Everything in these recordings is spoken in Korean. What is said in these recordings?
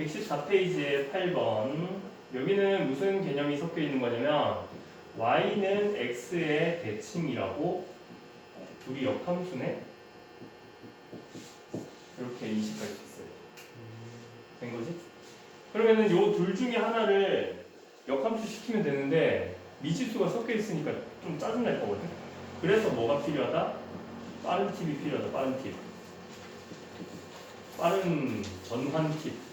114페이지의 8번. 여기는 무슨 개념이 섞여 있는 거냐면 y는 x의 대칭이라고 둘이 역함수네 이렇게 인식할 수 있어요. 된 거지? 그러면은 요 둘 중에 하나를 역함수 시키면 되는데 미지수가 섞여 있으니까 좀 짜증 날 거거든. 그래서 뭐가 필요하다? 빠른 팁이 필요하다 빠른 팁. 빠른 전환 팁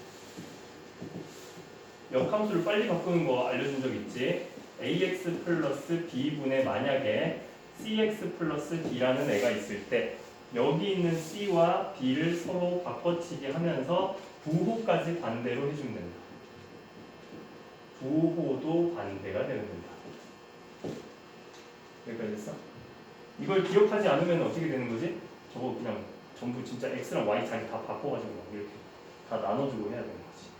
역함수를 빨리 바꾸는 거 알려준 적 있지? ax 플러스 b분의 만약에 cx 플러스 d라는 애가 있을 때 여기 있는 c와 b를 서로 바꿔치기 하면서 부호까지 반대로 해주면 된다. 부호도 반대가 되면 된다. 여기까지 됐어? 이걸 기억하지 않으면 어떻게 되는 거지? 저거 그냥 전부 진짜 x랑 y 자리 다 바꿔가지고 막 이렇게 다 나눠주고 해야 되는 거지.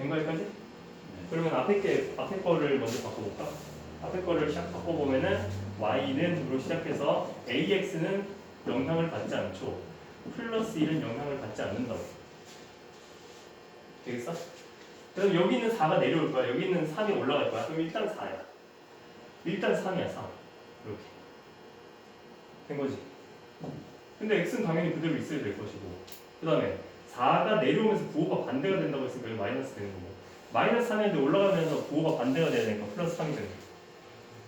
된 거기까지? 그러면 앞에 게 앞에 거를 먼저 바꿔볼까? 앞에 거를 시작 바꿔보면은 y는으로 시작해서 ax는 영향을 받지 않죠. 플러스 1은 영향을 받지 않는다고. 되겠어? 그래서 여기 있는 4가 내려올 거야. 여기 있는 3이 올라갈 거야. 그럼 일단 4야. 일단 3이야, 3. 이렇게. 된 거지. 근데 x는 당연히 그대로 있어야 될 것이고. 그 다음에 4가 내려오면서 부호가 반대가 된다고 했으니까 여기 마이너스 되는 거고. 마이너스 3인데 올라가면서 부호가 반대가 돼야 되니까 플러스 3이 되는 거야.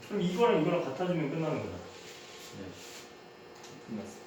그럼 이거랑 이거랑 같아지면 끝나는 거잖아. 끝났어.